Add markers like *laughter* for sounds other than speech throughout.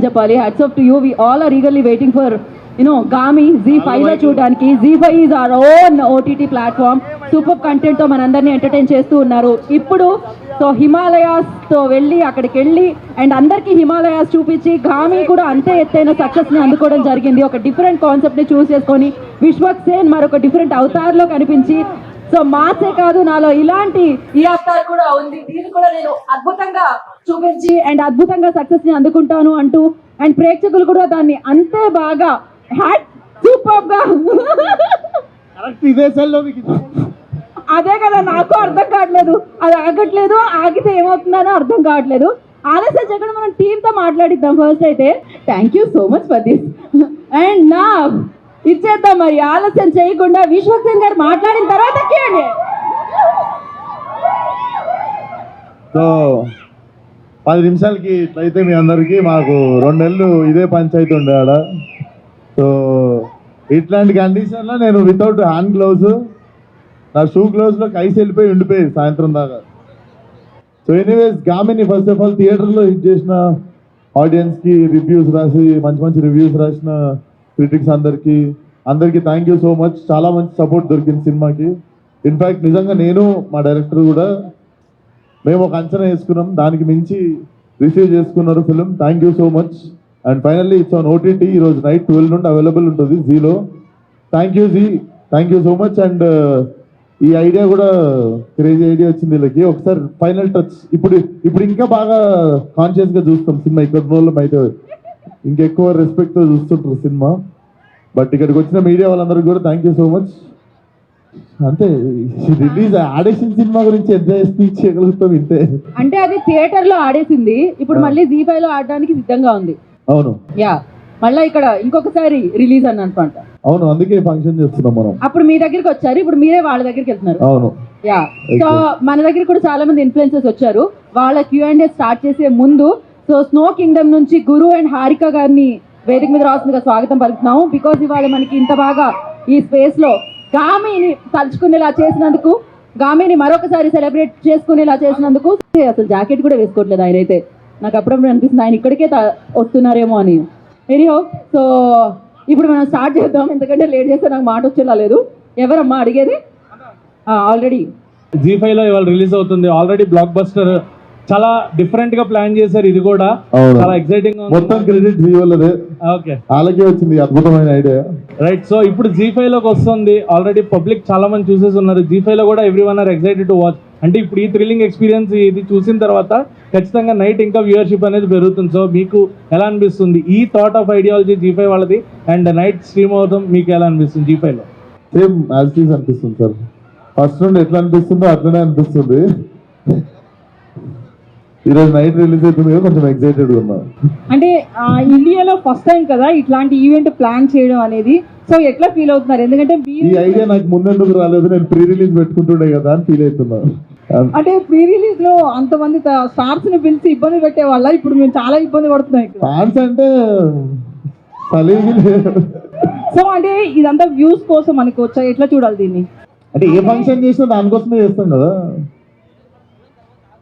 అని చెప్పాలి hats off to you we all are eagerly waiting for you know Gaami Zee ఫైవ్లో చూడడానికి. Zee five is our own OTT platform super కంటెంట్తో మనందరినీ entertain చేస్తూ ఉన్నారు. ఇప్పుడు సో హిమాలయాస్తో వెళ్ళి అక్కడికి వెళ్ళి అండ్ అందరికీ హిమాలయాస్ చూపించి గామి కూడా అంతే ఎత్తైన సక్సెస్ని అందుకోవడం జరిగింది. ఒక డిఫరెంట్ కాన్సెప్ట్ని చూస్ చేసుకొని విశ్వక్ సేన్ మరొక డిఫరెంట్ అవతార్లో కనిపించి సో మాసే కాదు నాలో ఇలాంటి ఈ అవతార్ కూడా ఉంది. దీన్ని కూడా నేను అద్భుతంగా చూపించి అండ్ అద్భుతంగా సక్సెస్ని అందుకుంటాను అంటూ అండ్ ప్రేక్షకులు కూడా దాన్ని అంతే బాగా హ్యాట్ సూపర్గా. అదే కదా నాకు అర్థం కావట్లేదు. అది ఆగట్లేదు ఆగితే ఏమవుతుందనో అర్థం కావట్లేదు. ఆలస్యం చేయకుండా మనం టీంతో మాట్లాడిద్దాం. ఫస్ట్ అయితే thank you so much for this and నా ఇచ్చేద్దాం మరి ఆలస్యం చేయకుండా విశ్వక్సేన్ గారు మాట్లాడిన తర్వాత సో పది నిమిషాలకి ఇట్లయితే మీ అందరికీ మాకు రెండు నెలలు ఇదే పంచాయతీ ఉండే ఆడ. సో ఇట్లాంటి కండిషన్లో నేను వితౌట్ హ్యాండ్ గ్లౌస్ నా షూ గ్లౌజ్లో కైసి వెళ్ళిపోయి ఉండిపోయేది సాయంత్రం దాకా. సో ఎనీవేస్ గామిని ఫస్ట్ ఆఫ్ ఆల్ థియేటర్లో హిట్ చేసిన ఆడియన్స్కి రివ్యూస్ రాసి మంచి మంచి రివ్యూస్ రాసిన క్రిటిక్స్ అందరికీ అందరికీ థ్యాంక్ యూ సో మచ్ చాలా మంచి సపోర్ట్ దొరికింది సినిమాకి. ఇన్ఫ్యాక్ట్ నిజంగా నేను మా డైరెక్టర్ కూడా మేము ఒక అంచనా వేసుకున్నాం. దానికి మించి రిసీవ్ చేసుకున్నారు film thank you so much and finally it's on OTT ఈరోజు నైట్ ట్వెల్వ్ నుండి అవైలబుల్ ఉంటుంది జీలో thank you Zee thank you so much and ఈ ఐడియా కూడా క్రేజీ ఐడియా వచ్చింది వీళ్ళకి. ఒకసారి ఫైనల్ టచ్ ఇప్పుడు ఇప్పుడు ఇంకా బాగా కాన్షియస్గా చూస్తాం సినిమా. ఇక్కడ రోజులు అయితే ఇంకెక్కువ రెస్పెక్ట్తో చూస్తుంటారు సినిమా. బట్ ఇక్కడికి వచ్చిన మీడియా వాళ్ళందరికీ కూడా థ్యాంక్ యూ సో మచ్ అంతే రిలీజ్ ఆడేషన్ సినిమా గురించి ఎంత స్పీచ్ చేయగలుగుతాం ఇంతే. అంటే అది థియేటర్లో ఆడేసింది. ఇప్పుడు మళ్ళీ జీ ఫైవ్లో ఆడడానికి సిద్ధంగా ఉంది. అవును. యా మళ్ళీ ఇక్కడ ఇంకొకసారి రిలీజ్ అని అనుకుంట. అవును అందుకే ఫంక్షన్ చేస్తున్నాం మనం. అప్పుడు మీ దగ్గరికి వచ్చారు ఇప్పుడు మీరే వాళ్ళ దగ్గరికి వెళ్తున్నారు. అవును. యా సో మన దగ్గర కూడా చాలా మంది ఇన్ఫ్లుయెన్సర్స్ వచ్చారు. వాళ్ళ క్యూ అండ్ స్టార్ట్ చేసే ముందు సో స్నో కింగ్డమ్ నుంచి గురు అండ్ హారిక గారిని వేదిక మీద రాస్తుందిగా స్వాగతం పలుకుతున్నాము. బికాజ్ ఇవాళ మనకి ఇంత బాగా ఈ స్పేస్లో గామిని తలుచుకునేలా చేసినందుకు గామిని మరొకసారి సెలబ్రేట్ చేసుకునేలా చేసినందుకు అసలు జాకెట్ కూడా వేసుకోవట్లేదు ఆయన అయితే. నాకు అప్పుడప్పుడు అనిపిస్తుంది ఆయన ఇక్కడికే త- వస్తున్నారేమో అని. ఎనీహో సో ఇప్పుడు మనం స్టార్ట్ చేద్దాం. ఎందుకంటే లేట్ చేస్తే నాకు మాట వచ్చేలా లేదు. ఎవరమ్మా అడిగేది? ఆల్రెడీ జీ ఫైవ్లో ఇవాళ రిలీజ్ అవుతుంది. ఆల్రెడీ బ్లాక్ బస్టర్ చాలా డిఫరెంట్గా ప్లాన్ చేశారు ఇది కూడా. చాలా ఎక్సైటింగ్ మొత్తం క్రెడిట్ జీవోలదే ఓకే వాళ్ళకే వచ్చింది అద్భుతమైన ఐడియా రైట్ సో ఇప్పుడు జీ ఫైవ్లోకి వస్తుంది. ఆల్రెడీ పబ్లిక్ చాలా మంది చూసేసి ఉన్నారు. జీ ఫైవ్లో కూడా everyone are excited to watch అంటే ఇప్పుడు ఈ థ్రిల్లింగ్ ఎక్స్పీరియన్స్ ఇది చూసిన తర్వాత ఖచ్చితంగా నైట్ ఇంకా వ్యూవర్షిప్ అనేది పెరుగుతుంది. సో మీకు ఎలా అనిపిస్తుంది? ఈ thought of ideology Zee five వాళ్ళది అండ్ నైట్ స్ట్రీమ్ అవడం మీకు ఎలా అనిపిస్తుంది జీ ఫైవ్లో? సేమ్ యాజ్ అనిపిస్తుంది సార్ ఫస్ట్ నుండి ఎట్లా అనిపిస్తుందో అట్లనే అనిపిస్తుంది. ఈరోజు నైట్ రిలీజ్ అవుతుంది కదా కొంచెం ఎక్సైటెడ్ ఉన్నా. అంటే ఆ, ఇండియాలో ఫస్ట్ టైం కదా ఇట్లాంటి ఈవెంట్ ప్లాన్ చేయడం అనేది. సో ఎట్లా ఫీల్ అవుతున్నారు? ఎందుకంటే ఈ ఐడియా నాకు ముందెందుకు రాలేదు? నేను ప్రీ రిలీజ్ పెట్టుకుంటుండే కదా అని ఫీల్ అవుతున్నా. అంటే ప్రీ రిలీజ్లో అంతమంది స్టార్స్ని పిలిచి ఇబ్బంది పెట్టే వాళ్ళ ఇప్పుడు మేము చాలా ఇబ్బంది పడుతున్నాం ఇక్కడ. ఫ్యాన్స్ అంటే సో అంటే ఇదంతా వ్యూస్ కోసం అనుకోవచ్చా? ఎట్లా చూడాలి దీన్ని? అంటే ఏ ఫంక్షన్ చేసినా దానికోసమే చేస్తాం కదా.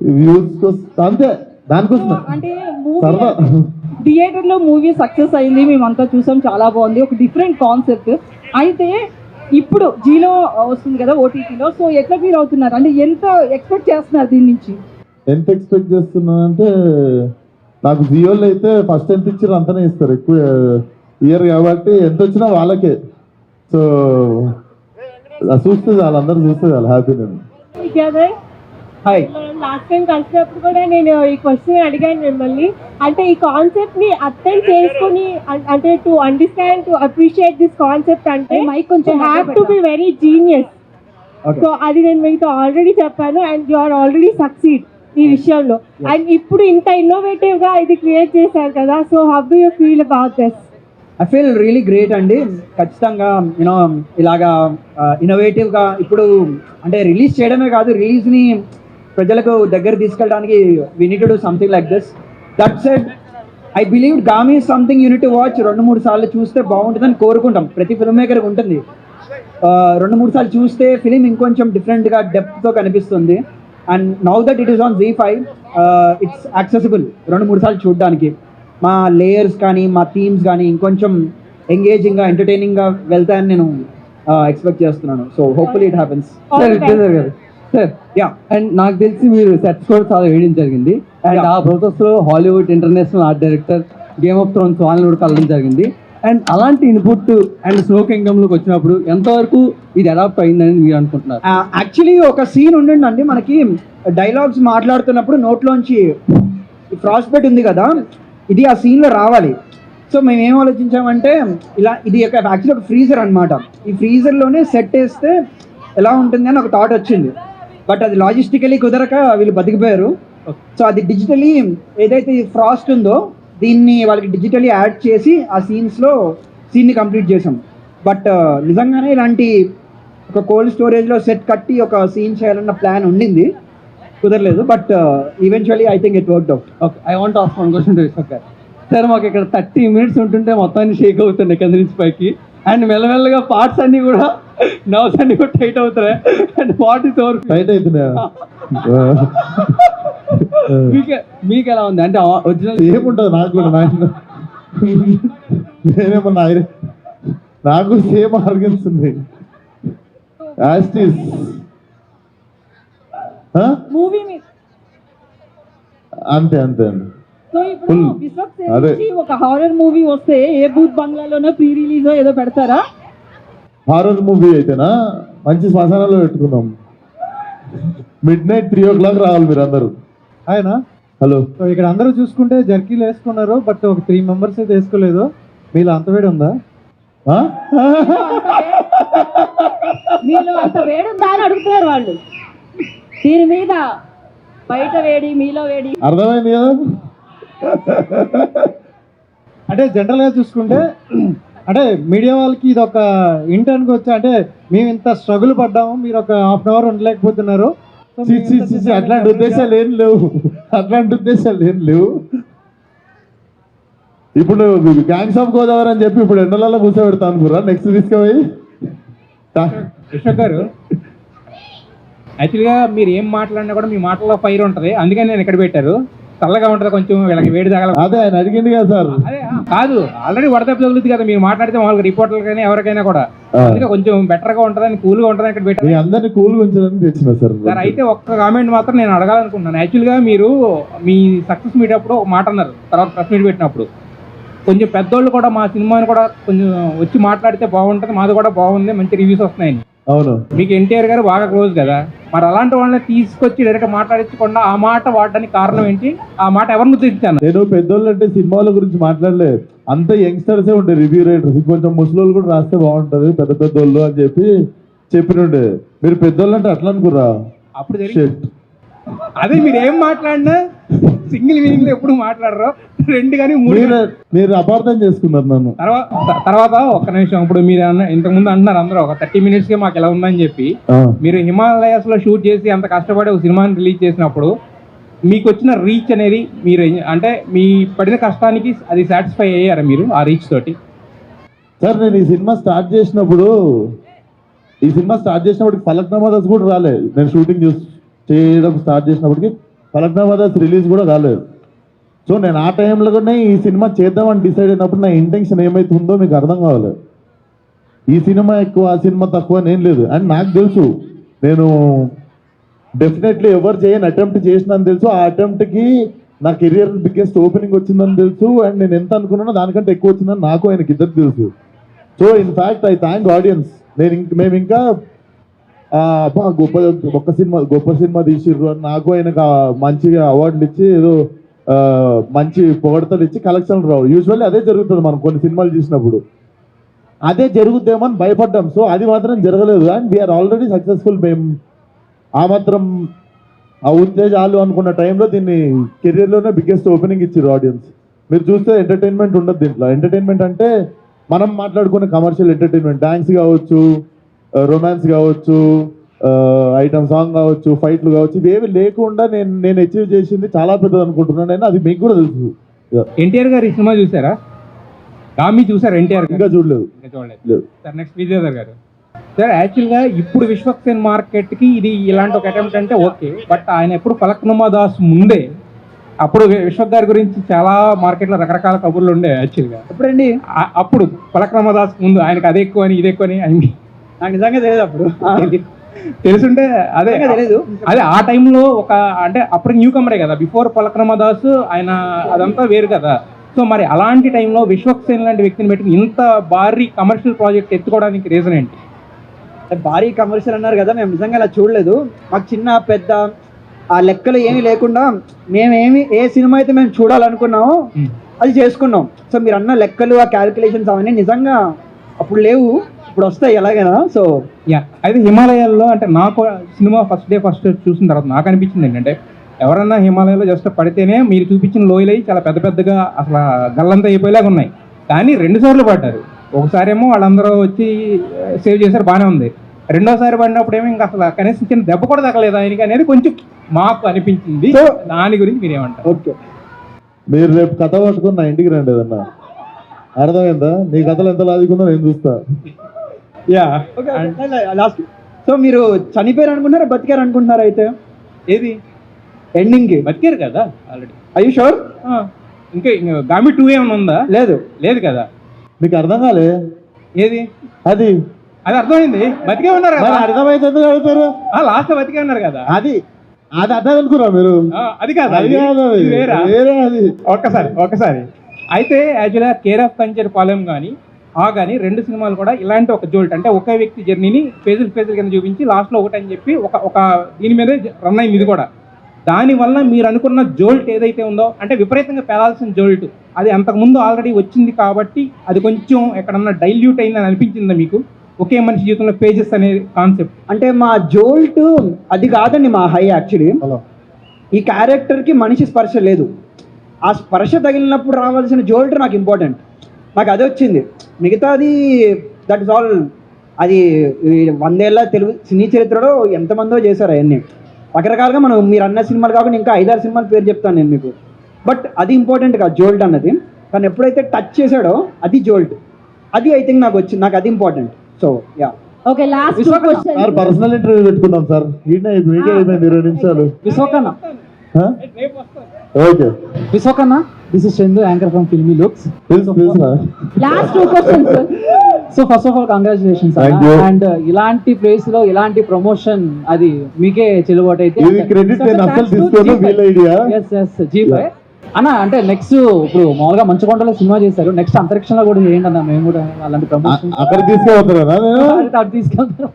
వ్యూస్ అంతే దానికోసమే. అంటే సరదా థియేటర్లో మూవీ సక్సెస్ అయింది మేమంతా చూసాం చాలా బాగుంది. ఒక డిఫరెంట్ కాన్సెప్ట్ అయితే ఇప్పుడు జీలో వస్తుంది కదా ఓటీటీలో సో ఎట్లా ఫీల్ అవుతున్నారు? అంటే ఎంత ఎక్స్పెక్ట్ చేస్తున్నారు దీని నుంచి? ఎంత ఎక్స్పెక్ట్ చేస్తున్నా అంటే నాకు జియోలో అయితే ఫస్ట్ ఎంత ఇచ్చారు అంతనే ఇస్తారు. ఎక్కువ ఇయర్ కాబట్టి ఎంత వచ్చినా వాళ్ళకే. సో చూస్తే వాళ్ళందరూ చూస్తే చాలా హ్యాపీ నేను. హాయ్ లాస్ట్ టైం కలిసినప్పుడు కూడా నేను ఈ క్వశ్చన్ అడిగాను మిమ్మల్ని. అంటే ఈ కాన్సెప్ట్ని అర్థం చేసుకుని అంటే to understand to appreciate this concept అంటే మైక్ కొంచెం have to be very genius. So అది నేను మీతో ఆల్రెడీ చెప్పాను and you are already succeed ఈ విషయంలో. అండ్ ఇప్పుడు ఇంత ఇన్నోవేటివ్గా ఇది క్రియేట్ చేశారు కదా so how do you feel about this I feel really great అండి. ఖచ్చితంగా యూనో ఇలాగా ఇన్నోవేటివ్గా ఇప్పుడు అంటే రిలీజ్ చేయడమే కాదు రిలీజ్ని ప్రజలకు దగ్గర తీసుకెళ్ళడానికి we need to do something like this that said I believe Gaami something unit watch రెండు మూడు సార్లు చూస్తే బాగుంటుందని కోరుకుంటాం. ప్రతి ఫిల్మ్ మేకర్ ఉంటుంది రెండు మూడు సార్లు చూస్తే ఫిలిం ఇంకొంచెం డిఫరెంట్గా డెప్త్తో కనిపిస్తుంది. And now that it is on Zee five it's accessible రెండు మూడు సార్లు చూడడానికి. మా లేయర్స్ కానీ మా థీమ్స్ కానీ ఇంకొంచెం ఎంగేజింగ్గా ఎంటర్టైనింగ్గా వెళ్తాయని నేను ఎక్స్పెక్ట్ చేస్తున్నాను. So hopefully it happens sir yeah and నాకు తెలిసి మీరు సెట్స్ కూడా చాలా వేయడం జరిగింది. అండ్. ఆ ప్రాసెస్లో Hollywood international art director Game of Thrones వాళ్ళని కూడా కలవడం జరిగింది. అండ్ అలాంటి ఇన్పుట్ అండ్ స్లో కింగ్డమ్లోకి వచ్చినప్పుడు ఎంతవరకు ఇది అడాప్ట్ అయిందని మీరు అనుకుంటున్నారు? యాక్చువల్లీ ఒక సీన్ ఉండండి మనకి డైలాగ్స్ మాట్లాడుతున్నప్పుడు నోట్లోంచి ఫ్రాస్ట్ బెట్ ఉంది కదా ఇది ఆ సీన్లో రావాలి. సో మేము ఏం ఆలోచించామంటే ఇలా ఇది ఒక యాక్చువల్లీ ఒక ఫ్రీజర్ అన్నమాట. ఈ ఫ్రీజర్లోనే సెట్ వేస్తే ఎలా ఉంటుంది అని ఒక థాట్ వచ్చింది. బట్ అది లాజిస్టికలీ కుదరక వీళ్ళు బతికిపోయారు. సో అది డిజిటలీ ఏదైతే ఫ్రాస్ట్ ఉందో దీన్ని వాళ్ళకి డిజిటలీ యాడ్ చేసి ఆ సీన్స్లో సీన్ని కంప్లీట్ చేసాం బట్ నిజంగానే ఇలాంటి ఒక కోల్డ్ స్టోరేజ్లో సెట్ కట్టి ఒక సీన్ చేయాలన్న ప్లాన్ ఉండింది. కుదరలేదు but eventually I think it work out okay I want of one question sir మాకు ఇక్కడ థర్టీ మినిట్స్ ఉంటుంటే మొత్తాన్ని షేక్ అవుతుంది కింద నుంచి పైకి. అండ్ మెల్లమెల్లగా పార్ట్స్ అన్ని కూడా నర్వ్స్ అన్ని కూడా టైట్ అవుతున్నాయి. And what is over tight అవుతున్నాయా? మీకు మీకు ఎలా ఉంది? అంటే ఒరిజినల్ ఏముంటుంది నాకు కూడా నాయన నేనేమన్నా నాకు సేమ్ ఆర్గన్స్ ఉంది యాస్టిస్ మూవీ అంతే అంతే అండి అదే. ఒక హారర్ మూవీ వస్తే ఏ బూత్ బంగ్లాలోనో ప్రీ రిలీజ్ ఏదో పెడతారా? హారర్ మూవీ అయితేనా? మంచి శ్మశానాల్లో పెట్టుకున్నాం. Midnight three o'clock రావాలి మీరు అందరూ ఆయన హలో సో ఇక్కడ అందరూ చూసుకుంటే జర్కీలు వేసుకున్నారు బట్ ఒక త్రీ మెంబర్స్ అయితే వేసుకోలేదు మీలో అంత వేడి ఉందా? ఆ? మీలో అంత వేడి ఉందా అని అడుగుతున్నారు వాళ్ళు. దీని మీద బయట వేడి మీలో వేడి. అర్థమైంది కదా? అంటే జనరల్గా చూసుకుంటే అంటే మీడియా వాళ్ళకి ఇది ఒక ఇంటర్న్కి వచ్చి అంటే మేము ఇంత స్ట్రగుల్ పడ్డాము మీరు ఒక హాఫ్ అన్ అవర్ ఉండలేకపోతున్నారు. అట్లాంటి ఉద్దేశాలు ఏం లేవు. అట్లాంటి ఉద్దేశాలు ఏం లేవు. ఇప్పుడు గ్యాంగ్స్ ఆఫ్ గోదావరి అని చెప్పి ఇప్పుడు ఎండలలో కూర్చోబెడతా అనుకురా నెక్స్ట్ తీసుకుపోయి. గారు యాక్చువల్గా మీరు ఏం మాట్లాడినా కూడా మీ మాటల్లో ఫైర్ ఉంటుంది. అందుకని నేను ఇక్కడ పెట్టారు. చల్లగా ఉంటుంది కొంచెం? వీళ్ళకి వేడి తగల అదే ఆయన అడిగింది కదా సార్. అదే ఆ, కాదు ఆల్రెడీ వడదెబ్బ తగులుతుంది కదా మీరు మాట్లాడితే మామూలుగా రిపోర్టర్లు కానీ ఎవరికైనా కూడా. అందుకే కొంచెం బెటర్గా ఉంటుందని కూల్గా ఉంటుందని ఇక్కడ పెట్టారు. ఉంచడానికి తెచ్చిన సార్. సార్ అయితే ఒక్క కామెంట్ మాత్రం నేను అడగాలనుకుంటున్నాను. యాక్చువల్గా మీరు మీ సక్సెస్ మీట్ అప్పుడు ఒక మాట అన్నారు తర్వాత ప్రెస్ మీట్ పెట్టినప్పుడు. కొంచెం పెద్దోళ్ళు కూడా మా సినిమాని కూడా కొంచెం వచ్చి మాట్లాడితే బాగుంటుంది మాది కూడా బాగుంది మంచి రివ్యూస్ వస్తున్నాయని. అవును. మీకు ఎన్టీఆర్ గారు బాగా క్లోజ్ కదా? మరి అలాంటి వాళ్ళని తీసుకొచ్చి డైరెక్ట్ మాట్లాడించకుండా ఆ మాట వాడడానికి కారణం ఏంటి? ఆ మాట ఎవరిని ఉద్దేశించాను నేను పెద్దోళ్ళు అంటే సినిమాల గురించి మాట్లాడలే. అంత యంగ్స్టర్సే ఉండే రివ్యూ రైటర్స్. కొంచెం ముసలోళ్ళు కూడా రాస్తే బాగుంటది పెద్ద పెద్దోళ్ళు అని చెప్పి చెప్పినుండే మీరు పెద్దోళ్ళు అంటే అట్లా అనుకురా అప్పుడు అదే మీరు ఏం మాట్లాడినా సింగిల్ మీనింగ్లో ఎప్పుడు మాట్లాడరు. రెండు కానీ మూడు మీరు అపార్థం చేసుకున్నారు నన్ను. తర్వాత తర్వాత ఒక్క నిమిషం ఇప్పుడు మీరు అన్న ఇంతకుముందు అంటున్నారు అందరూ ఒక థర్టీ మినిట్స్కి మాకు ఎలా ఉందని చెప్పి. మీరు హిమాలయాస్లో షూట్ చేసి అంత కష్టపడి ఒక సినిమాని రిలీజ్ చేసినప్పుడు మీకు వచ్చిన రీచ్ అనేది మీరు అంటే మీ పడిన కష్టానికి అది సాటిస్ఫై అయ్యారా మీరు ఆ రీచ్ తోటి? సార్ నేను ఈ సినిమా స్టార్ట్ చేసినప్పుడు ఈ సినిమా స్టార్ట్ చేసినప్పటికి ఫలక్నామా దాస్ కూడా రాలే. నేను షూటింగ్ చూసి చేయడం స్టార్ట్ చేసినప్పటికి ఫలక్నామాదాస్ రిలీజ్ కూడా కాలేదు. సో నేను ఆ టైంలో కూడా ఈ సినిమా చేద్దామని డిసైడ్ అయినప్పుడు నా ఇంటెన్షన్ ఏమైతుందో మీకు అర్థం కావాలి. ఈ సినిమా ఎక్కువ ఆ సినిమా తక్కువ నేను ఏం లేదు. అండ్ నాకు తెలుసు నేను డెఫినెట్లీ ఎవరు చేయని అటెంప్ట్ చేసినని తెలుసు. ఆ అటెంప్ట్కి నా కెరియర్ బిగ్గెస్ట్ ఓపెనింగ్ వచ్చిందని తెలుసు. అండ్ నేను ఎంత అనుకున్నానో దానికంటే ఎక్కువ వచ్చిందని నాకు ఆయనకి ఇద్దరు తెలుసు. So in fact I thank audience నేను ఇంక మేము ఇంకా బా గొప్ప ఒక్క సినిమా గొప్ప సినిమా తీసిర్రు అని నాకు ఆయనకు మంచిగా అవార్డులు ఇచ్చి ఏదో మంచి పొగడతలు ఇచ్చి కలెక్షన్ రావు. యూజువల్లీ అదే జరుగుతుంది మనం కొన్ని సినిమాలు చూసినప్పుడు అదే జరుగుద్దేమని భయపడ్డాం. సో అది మాత్రం జరగలేదు. అండ్ వీఆర్ ఆల్రెడీ సక్సెస్ఫుల్ మేము ఆ మాత్రం ఆ ఉంటే చాలు అనుకున్న టైంలో దీన్ని కెరియర్లోనే బిగ్గెస్ట్ ఓపెనింగ్ ఇచ్చారు ఆడియన్స్ మీరు చూస్తే ఎంటర్టైన్మెంట్ ఉండదు దీంట్లో. ఎంటర్టైన్మెంట్ అంటే మనం మాట్లాడుకునే కమర్షియల్ ఎంటర్టైన్మెంట్ డాన్స్ కావచ్చు రొమాన్స్ కావచ్చు ఐటమ్ సాంగ్ కావచ్చు ఫైట్లు కావచ్చు ఇవేవి లేకుండా నేను నేను అచీవ్ చేసింది చాలా పెద్దది అనుకుంటున్నాను నేను అది మీకు కూడా తెలుసు. ఎన్టీఆర్ గారు ఈ సినిమా చూసారా? గామి చూసారా ఎన్టీఆర్ ఇంకా చూడలేదు. ఇంకా చూడలేదు. లేదు. సార్ నెక్స్ట్ విజయధర్ గారు. సార్ యాక్చువల్గా ఇప్పుడు విశ్వక్సేన్ మార్కెట్కి ఇది ఇలాంటి ఒక అటెంప్ట్ అంటే ఓకే బట్ ఆయన ఎప్పుడు ఫలక్నుమా దాస్ ముందే అప్పుడు విశ్వక్ గారి గురించి చాలా మార్కెట్లో రకరకాల కబుర్లు ఉండే యాక్చువల్గా ఎప్పుడండి? అప్పుడు పలక్రమదాస్ ముందు ఆయనకు అది ఎక్కువ అని ఇది ఎక్కువ అని ఆయన నాకు నిజంగా తెలియదు అప్పుడు. తెలుసుంటే అదే తెలీదు. అదే ఆ టైంలో ఒక అంటే అప్పుడు న్యూ కమరే కదా బిఫోర్ పలక్రమదాస్ ఆయన అదంతా వేరు కదా. సో మరి అలాంటి టైంలో విశ్వక్ సేన్ లాంటి వ్యక్తిని పెట్టుకుని ఇంత భారీ కమర్షియల్ ప్రాజెక్ట్ ఎత్తుకోవడానికి రీజన్ ఏంటి? అంటే భారీ కమర్షియల్ అన్నారు కదా మేము నిజంగా అలా చూడలేదు. మాకు చిన్న పెద్ద ఆ లెక్కలు ఏమీ లేకుండా మేమేమి ఏ సినిమా అయితే మేము చూడాలనుకున్నామో. అది చేసుకున్నాం. సో మీరు అన్న లెక్కలు ఆ క్యాలిక్యులేషన్స్ అవన్నీ నిజంగా అప్పుడు లేవు. ఇప్పుడు వస్తాయి ఎలాగైనా. సో యా అయితే హిమాలయాల్లో అంటే నాకు సినిమా ఫస్ట్ డే ఫస్ట్ చూసిన తర్వాత నాకు అనిపించింది ఏంటంటే ఎవరన్నా హిమాలయాలో జస్ట్ పడితేనే మీరు చూపించిన లోయలు చాలా పెద్ద పెద్దగా అసలు గల్లంతా అయిపోయేలాగా ఉన్నాయి. కానీ రెండు సార్లు పడ్డారు. ఒకసారేమో వాళ్ళందరూ వచ్చి సేవ్ చేశారు బాగానే ఉంది. రెండోసారి పడినప్పుడు ఏమో ఇంకా అసలు కనీసం చిన్న దెబ్బ కూడా తగలేదు ఆయనకి అనేది కొంచెం మాకు అనిపించింది. దాని గురించి మీరేమంటారు? ఓకే. మీరు రేపు కథ పట్టుకుని నా ఇంటికి రండి ఏదన్నా. అర్థమైందా? నీ కథలు ఎంత లాజికుందో నేను చూస్తా. యా ఓకే లాస్ట్ సో మీరు చనిపోయారు అనుకుంటున్నారా బతికారు అనుకుంటున్నారా అయితే? ఏది? ఎండింగ్కి బతికారు కదా ఆల్రెడీ అయ్యూ షూర్ ఇంకా గామి టూ ఏమైనా ఉందా? లేదు. లేదు కదా. మీకు అర్థం కాలే. ఏది? అది. అది అర్థమైంది. బతికే ఉన్నారు? కదా అర్థమైతే ఎందుకు అడుగుతారు లాస్ట్ బతికే ఉన్నారు కదా. అది. అది అర్థం అనుకురా మీరు. అది కాదు అది కాదు వేరే? అది. ఒక్కసారి ఒక్కసారి. అయితే యాక్చువల్గా కేర్ ఆఫ్ కంచర్ పాలెం కానీ ఆ కానీ రెండు సినిమాలు కూడా ఇలాంటి ఒక జోల్ట్. అంటే ఒకే వ్యక్తి జర్నీని ఫేజులు ఫేజులు కింద చూపించి లాస్ట్లో ఒకటి అని చెప్పి ఒక ఒక దీని మీదే రన్ అయింది ఇది కూడా. దానివల్ల మీరు అనుకున్న జోల్ట్ ఏదైతే ఉందో అంటే విపరీతంగా పేలాల్సిన జోల్ట్ అది అంతకుముందు ఆల్రెడీ వచ్చింది కాబట్టి అది కొంచెం ఎక్కడన్నా డైల్యూట్ అయిందని అనిపించిందా మీకు? ఒకే మనిషి జీవితంలో పేజెస్ అనే కాన్సెప్ట్. అంటే మా జోల్ట్ అది కాదండి మా హై యాక్చువల్లీ హలో. ఈ క్యారెక్టర్కి మనిషి స్పర్శ లేదు. ఆ స్పర్శ తగిలినప్పుడు రావాల్సిన జోల్ట్ నాకు ఇంపార్టెంట్. నాకు అదే వచ్చింది. మిగతాది దట్ ఇస్ ఆల్ అది వందేళ్ళ తెలుగు సినీ చరిత్రలో ఎంతమందో చేశారు అవన్నీ. రకరకాలుగా మనం మీరు అన్న సినిమాలు కాకుండా ఇంకా ఐదారు సినిమాల పేరు చెప్తాను నేను మీకు. బట్ అది ఇంపార్టెంట్ కాదు జోల్ట్ అన్నది. కానీ ఎప్పుడైతే టచ్ చేశాడో అది జోల్ట్ అది ఐ థింక్ నాకు వచ్చింది నాకు అది important so yeah okay last sir personal interview పెట్టుకుందాం సార్. ఇరవై నిమిషాలు. విశ్వకన్న okay విశ్వకన్న this is Chandu anchor from Filmy Looks తెలుసు తెలుసు last two questions so first of all congratulations. And ఇలాంటి ప్లేస్లో ఇలాంటి ప్రమోషన్ అది మీకే చెల్లుబాటు అయితే ఇది క్రెడిట్ నేను అసలు తీసుకోను వీళ్ళ idea yes yes Zee five అన్న అంటే నెక్స్ట్ ఇప్పుడు మామూలుగా మంచుకొండలో సినిమా చేశారు. నెక్స్ట్ అంతరిక్షంలో కూడా చేయండి అన్న మేము కూడా అలాంటి ప్రమోషన్ అక్కడ తీసుకుపోతారా నేను? తీసుకెళ్తాం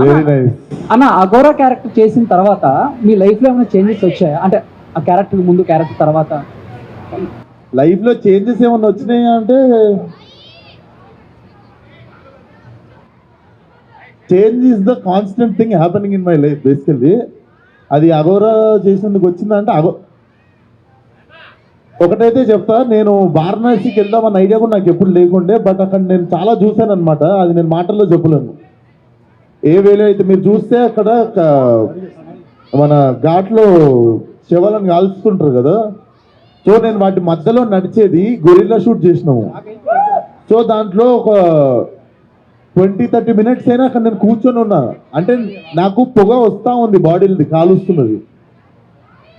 వెరీ నైస్ అన్న అగోరా క్యారెక్టర్ చేసిన తర్వాత మీ లైఫ్లో ఏమైనా చేంజెస్ వచ్చాయా? అంటే ఆ క్యారెక్టర్ ముందు క్యారెక్టర్ తర్వాత. లైఫ్లో చేంజెస్ ఏమన్నా వచ్చినాయి అంటే? Change is the constant thing happening in my life basically అది అగోరా చేసినందుకు వచ్చిందంటే అగో ఒకటైతే చెప్తా నేను వారణాసికి వెళ్దామన్న ఐడియా కూడా నాకు ఎప్పుడు లేకుండే బట్ అక్కడ నేను చాలా చూశాను అనమాట అది నేను మాటల్లో చెప్పలేను. ఏ వేలో అయితే మీరు చూస్తే అక్కడ మన ఘాట్లో శవాలను కాల్చుతుంటారు కదా. సో నేను వాటి మధ్యలో నడిచేది గొరిల్లా షూట్ చేసినాము. సో దాంట్లో ఒక ట్వంటీ థర్టీ మినిట్స్ అయినా అక్కడ నేను కూర్చొని ఉన్నా. అంటే నాకు పొగ వస్తూ ఉంది బాడీలది కాలుస్తున్నది.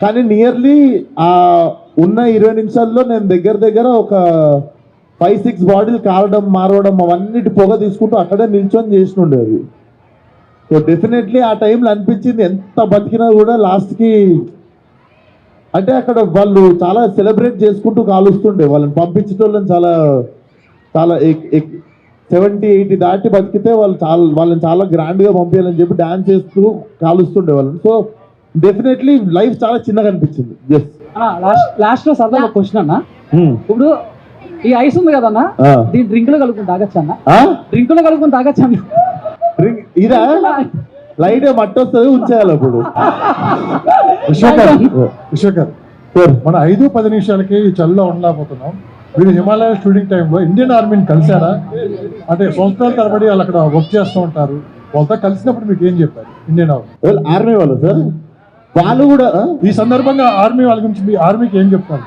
కానీ నియర్లీ ఆ ఉన్న ఇరవై నిమిషాల్లో నేను దగ్గర దగ్గర ఒక ఫైవ్ సిక్స్ బాడీలు కాలడం మారవడం అవన్నిటి పొగ తీసుకుంటూ అక్కడే నిల్చొని చేసినుండే అది సో డెఫినెట్లీ ఆ టైంలో అనిపించింది ఎంత బతికినా కూడా లాస్ట్కి అంటే అక్కడ వాళ్ళు చాలా సెలబ్రేట్ చేసుకుంటూ కాలుస్తుండే. వాళ్ళని పంపించేటోళ్ళని చాలా చాలా సెవెంటీ ఎయిటీ దాటి బతికితే వాళ్ళు చాలా వాళ్ళని చాలా గ్రాండ్గా పంపించాలని చెప్పి డాన్స్ చేస్తూ కాలుస్తుండే వాళ్ళని. సో డెఫినెట్లీ లైఫ్ చాలా చిన్నగా అనిపించింది. ఎస్ లాస్ట్లో సరదాగా క్వశ్చన్ అన్న. ఇప్పుడు ఈ ఐస్ ఉంది కదన్న? దీని డ్రింక్లో కలుపుకుని తాగొచ్చు అన్న డ్రింక్లో కలుపుకుని తాగొచ్చు అన్న ఇదా? లైట్ మట్టి వస్తుంది ఉంచేయాలి అప్పుడు. విశ్వకర్ విశ్వకర్ మన ఐదు పది నిమిషాలకి ఈ చలిలో ఉండలేకపోతున్నాం. మీరు హిమాలయ షూటింగ్ టైంలో ఇండియన్ ఆర్మీని కలిశారా? అంటే సంవత్సరాల తరబడి వాళ్ళు అక్కడ వర్క్ చేస్తూ ఉంటారు. వాళ్ళతో కలిసినప్పుడు మీకు ఏం చెప్పారు? Indian army. ఆర్మీ వాళ్ళు సార్. వాళ్ళు కూడా ఈ సందర్భంగా ఆర్మీ వాళ్ళ గురించి మీ ఆర్మీకి ఏం చెప్తారు?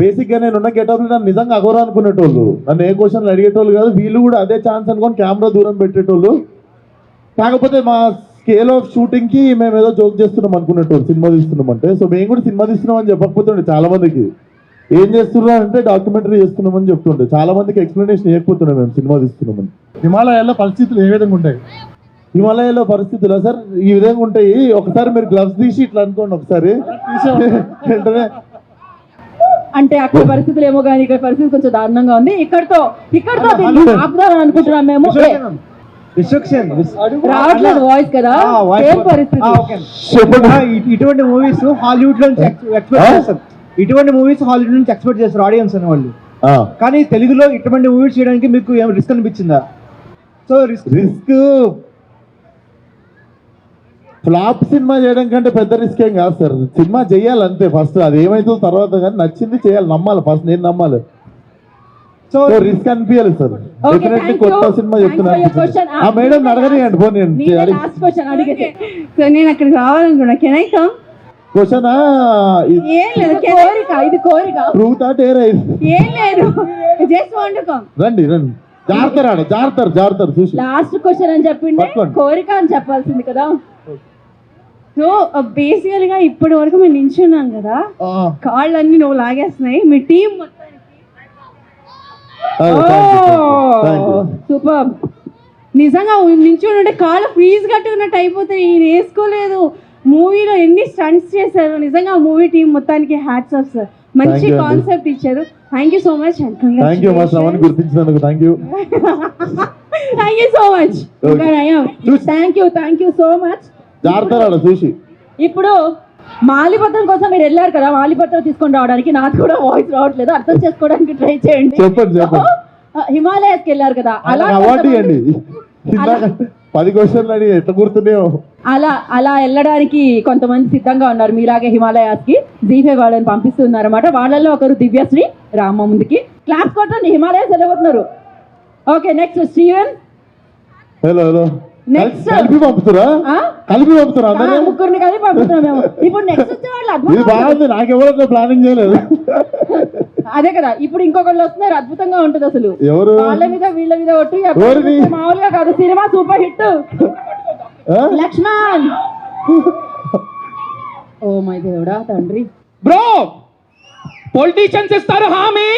బేసిక్గా నేను ఉన్న గెటప్ నన్ను నిజంగా అఘోరా అనుకునేటోళ్ళు నన్ను ఏ క్వశ్చన్లు అడిగేటోళ్ళు కాదు వీళ్ళు కూడా అదే ఛాన్స్ అనుకొని కెమెరా దూరం పెట్టేటోళ్ళు. కాకపోతే మా స్కేల్ ఆఫ్ షూటింగ్కి మేము ఏదో జోక్ చేస్తున్నాం అనుకున్నట్టు సినిమా తీస్తున్నాం అంటే. సో మేము కూడా సినిమా తీస్తున్నాం అని చెప్పకపోతుండే చాలా మందికి. ఏం చేస్తున్నా అంటే డాక్యుమెంటరీ చేస్తున్నామని చెప్తుండే. చాలా మందికి ఎక్స్ప్లెనేషన్ ఇవ్వకపోతుండే మేము సినిమా తీస్తున్నామని హిమాలయాల్లో పరిస్థితులు ఏ విధంగా ఉంటాయి? హిమాలయాలో పరిస్థితులు సార్? ఈ విధంగా ఉంటాయి. ఒకసారి మీరు గ్లవ్స్ తీసి ఇట్లా అనుకోండి ఒకసారి. వెంటనే అంటే అక్కడ పరిస్థితులు ఏమో కానీ ఇక్కడ పరిస్థితి కొంచెం దారుణంగా ఉంది. ఇక్కడతో ఇక్కడతో ఆపుదాం అనుకుంటున్నాం మేము. రావట్లేదు వాయిస్ కదా? ఏం పరిస్థితి. ఇటువంటి మూవీస్ హాలీవుడ్లో నుంచి ఎక్స్పెక్ట్ చేస్తారు. ఇటువంటి మూవీస్ హాలీవుడ్ నుంచి ఎక్స్పెక్ట్ చేస్తారు ఆడియన్స్ అనే వాళ్ళు. ఆ, కానీ తెలుగులో ఇటువంటి మూవీస్ చేయడానికి మీకు ఏం రిస్క్ అనిపించిందా? So risk risk flop cinema చేయడం కంటే పెద్ద రిస్క్ ఏం కాదు సార్ సినిమా చేయాలి అంతే ఫస్ట్ అది ఏమైతుందో తర్వాత కానీ నచ్చింది చేయాలి నమ్మాలి. ఫస్ట్ నేను నమ్మాలి. సో రిస్క్ అనిపించాలి సార్. డెఫినెట్లీ కొత్త. సినిమా. చెప్తున్నాను ఆ మేడం అడగనియండి సో నేను అక్కడికి రావాలనుకున్నా కెన్ ఐ కమ్ క్వశ్చన్ కోరిక ఇది కోరిక. ట్రూత్ ఆ టేర్ ఏం లేదు. జస్ట్ వాంట్ టు కమ్ రండి రండి. జాగ్రత్త ఆడ జాగ్రత్త జాగ్రత్త చూసి. లాస్ట్ క్వశ్చన్ అని. కోరిక అని చెప్పాల్సింది కదా. సో బేసికల్గా ఇప్పటి వరకు మేము నించున్నాం కదా. కాళ్ళన్నీ నువ్వు లాగేస్తున్నాయి. మీ టీం మొత్తానికి సూపర్ నిజంగా నించుని ఉంటే కాళ్ళు ఫ్రీజ్ కట్టుకున్నట్టు అయిపోతే ఈయన వేసుకోలేదు. మూవీలో ఎన్ని స్టంట్స్ చేశారు? నిజంగా మూవీ టీం మొత్తానికి హ్యాట్స్ ఆఫ్ సార్ మంచి. కాన్సెప్ట్ ఇచ్చారు. Thank you so much thank you మా Shravan గుర్తించినందుకు. Thank you thank you so much thank you thank you so much జాగ్రత్త చూసి. ఇప్పుడు మాలిపత్రం కోసం మీరు వెళ్ళారు కదా మాలిపత్రం తీసుకొని రావడానికి. నాకు కూడా వాయిస్ రావట్లేదు. అర్థం చేసుకోవడానికి ట్రై చేయండి. చెప్పండి హిమాలయాస్కి వెళ్ళారు కదా. అలా పది క్వశ్చన్లు అడిగి ఎట్లా గుర్తున్నాయో. అలా అలా వెళ్ళడానికి కొంతమంది సిద్ధంగా ఉన్నారు. మీలాగే హిమాలయాస్కి జీఫే వాళ్ళని పంపిస్తున్నారు అనమాట వాళ్ళల్లో ఒకరు దివ్యశ్రీ రామ ముందుకి. క్లాస్ కొట్టండి. Himalayas వెళ్ళబోతున్నారు. Okay next Steven hello hello Next. కలిపి పంపుతురా? ఆ? కలిపి పంపుతురా? అందరినీ? ముగ్గురిని కలిపి పంపిస్తున్నాం మేము. ఇప్పుడు నెక్స్ట్ వచ్చే వాళ్ళు ఇది అద్భుతం బాగుంది నాకెవరో ప్లానింగ్ చేయలేదు. *laughs* అదే కదా ఇప్పుడు ఇంకొకళ్ళు వస్తున్నారు. అద్భుతంగా ఉంటుంది అసలు. ఎవరు? వాళ్ళ మీద వీళ్ళ మీద ఒట్టు మామూలుగా కాదు. Cinema super hit? Laxman. *laughs* Oh my దేవుడా తండ్రి. బ్రో పొలిటీషియన్స్ ఇస్తారు హామీ.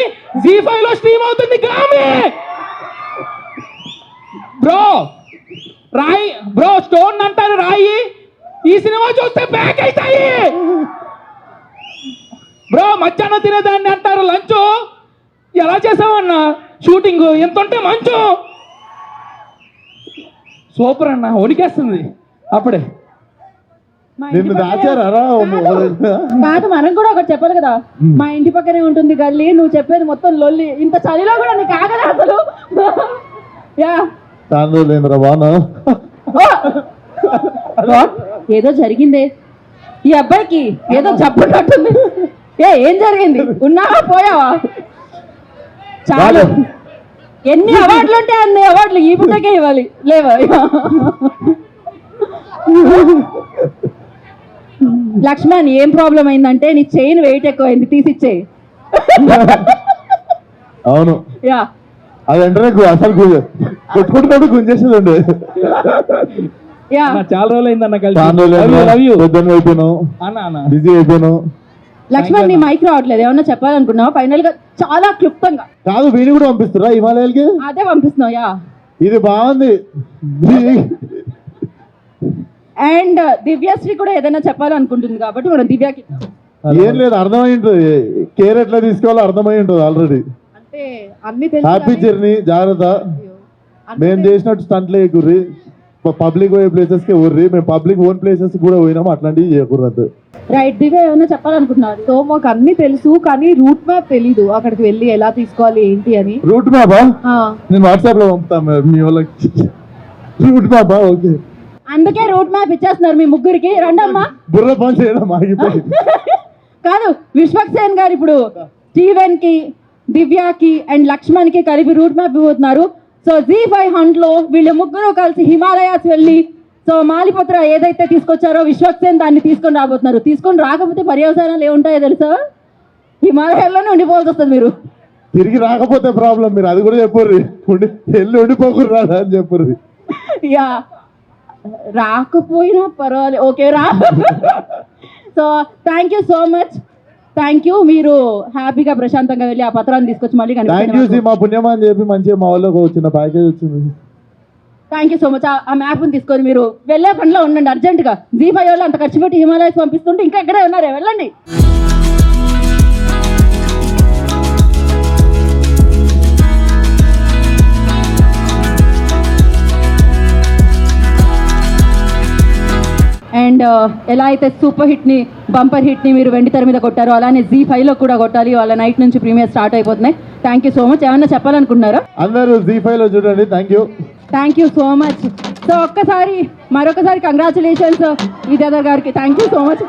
జీ ఫైవ్లో స్ట్రీమ్ అవుతుంది గ్రామీ బ్రో రాయి బ్రో స్టోన్ అంటారు రాయి. ఈ సినిమా చూస్తే బ్యాక్ అవుతాయి. బ్రో మధ్యాహ్నం తినేదాన్ని అంటారు లంచ్. ఎలా చేసావన్నా? షూటింగ్ ఎంత ఉంటే మంచు. సూపర్ అన్న వణికేస్తుంది అప్పుడే. నిన్ను పక్కనే- దాచారా కాదు. మనం కూడా ఒకటి చెప్పాలి కదా. మా ఇంటి పక్కనే ఉంటుంది గల్లీ నువ్వు చెప్పేది మొత్తం లొల్లి. ఇంత చలిలో కూడా నీకు ఆగదా అసలు. *laughs* యా. What? ఏదో జరిగిందే. ఈ అబ్బాయికి ఏదో జబ్బున్నట్టుంది ఏ ఏం జరిగింది? ఉన్నావా పోయావా? చాలు. ఎన్ని అవార్డులు ఉంటే అన్ని అవార్డులు ఈ పుట్టకే ఇవ్వాలి. లేవా? లక్ష్మణ్ ఏం ప్రాబ్లం అయిందంటే నీ చైన్ వెయిట్ ఎక్కువైంది తీసిచ్చేయి. అవును. యా. అది వెంటనే అసలు గు- కొట్టుకుంటున్నాడు గుంజేసేది ఉండే యా. అన్న, చాలా రోజులు కలిసి. అయిపోయినావు అన్న అన్న. బిజీ అయిపోయినావు లక్ష్మణ్ నీ మైక్ రావట్లేదు. ఏమన్నా చెప్పాలనుకున్నావా ఫైనల్గా చాలా క్లుప్తంగా. కాదు వీడిని కూడా పంపిస్తారా హిమాలయాలకి? అదే పంపిస్తున్నావు యా. ఇది బాగుంది. అండ్ దివ్యశ్రీ కూడా ఏదైనా చెప్పాలనుకుంటుంది కాబట్టి మనం దివ్యకి ఏం లేదు అర్థమై ఉంటుంది కేర్ ఎట్లా తీసుకోవాలో అర్థమై ఉంటుంది ఆల్రెడీ. హ్యాపీ జర్నీ జాగ్రత్త. మేము చేసినట్టు స్టంట్లే ఎగుర్రి పబ్లిక్ పోయే ప్లేసెస్కి ఊర్రి. మేము పబ్లిక్ ఓన్ ప్లేసెస్ కూడా పోయినాము. అట్లాంటివి చేయకూడదు రైట్ దివ్య ఏమైనా చెప్పాలనుకుంటున్నారు? సో మాకు అన్ని తెలుసు కానీ రూట్ మ్యాప్ తెలీదు. అక్కడికి వెళ్ళి ఎలా తీసుకోవాలి ఏంటి అని. రూట్ మ్యాపా నేను వాట్సాప్లో పంపుతాను మీ వాళ్ళకి. రూట్ మ్యాపా ఓకే అందుకే రూట్ మ్యాప్ ఇచ్చేస్తున్నారు మీ ముగ్గురికి. రండమ్మా. బుర్ర పని చేయడం ఆగిపోయింది. *laughs* కాదు విశ్వక్సేన్ గారు ఇప్పుడు స్టీవెన్కి దివ్యకి అండ్ లక్ష్మణ్కి కలిపి రూట్ మ్యాప్ ఇవ్వబోతున్నారు. సో జీ ఫైవ్ హంట్లో వీళ్ళు ముగ్గురు కలిసి హిమాలయాస్ వెళ్ళి సో మాలిపత్ర ఏదైతే తీసుకొచ్చారో విశ్వక్సేన్ దాన్ని తీసుకొని రాబోతున్నారు. తీసుకొని రాకపోతే పర్యవసానాలు ఏముంటాయో తెలుసా? హిమాలయాల్లోనే ఉండిపోవాల్సి వస్తుంది మీరు. తిరిగి రాకపోతే ప్రాబ్లం మీరు అది కూడా చెప్పుర్రి. ఉండి వెళ్ళి ఉండిపోకుర్రి రాదా అని చెప్పుర్రి. యా. రాకపోయినా పర్వాలేదు ఓకే రా. *laughs* So thank you so much thank you మీరు హ్యాపీగా ప్రశాంతంగా వెళ్ళి ఆ పత్రాన్ని తీసుకొచ్చి మళ్ళీ థ్యాంక్ యూ సి మా పుణ్యమా అని చెప్పి మంచిగా మా వాళ్ళకి వచ్చిన ప్యాకేజ్ వచ్చింది. థ్యాంక్ యూ సో మచ్ ఆ మ్యాప్ని తీసుకొని మీరు వెళ్ళే పనిలో ఉండండి అర్జెంటుగా జీ ఫైవ్ వాళ్ళు అంత ఖర్చు పెట్టి హిమాలయస్ పంపిస్తుంటే ఇంకా ఎక్కడే ఉన్నారే? వెళ్ళండి. అండ్ ఎలా అయితే సూపర్ హిట్ని బంపర్ హిట్ని మీరు వెండి తెర మీద కొట్టారో అలానే జీ ఫైవ్లో కూడా కొట్టాలి. వాళ్ళ నైట్ నుంచి ప్రీమియర్ స్టార్ట్ అయిపోతున్నాయి. థ్యాంక్ యూ సో మచ్ ఏమన్నా చెప్పాలనుకుంటున్నారా? అందరూ జీ ఫైవ్లో చూడండి. Thank you thank you so much so ఒక్కసారి మరొకసారి కంగ్రాచులేషన్స్ విద్యాధర్ గారికి. Thank you so much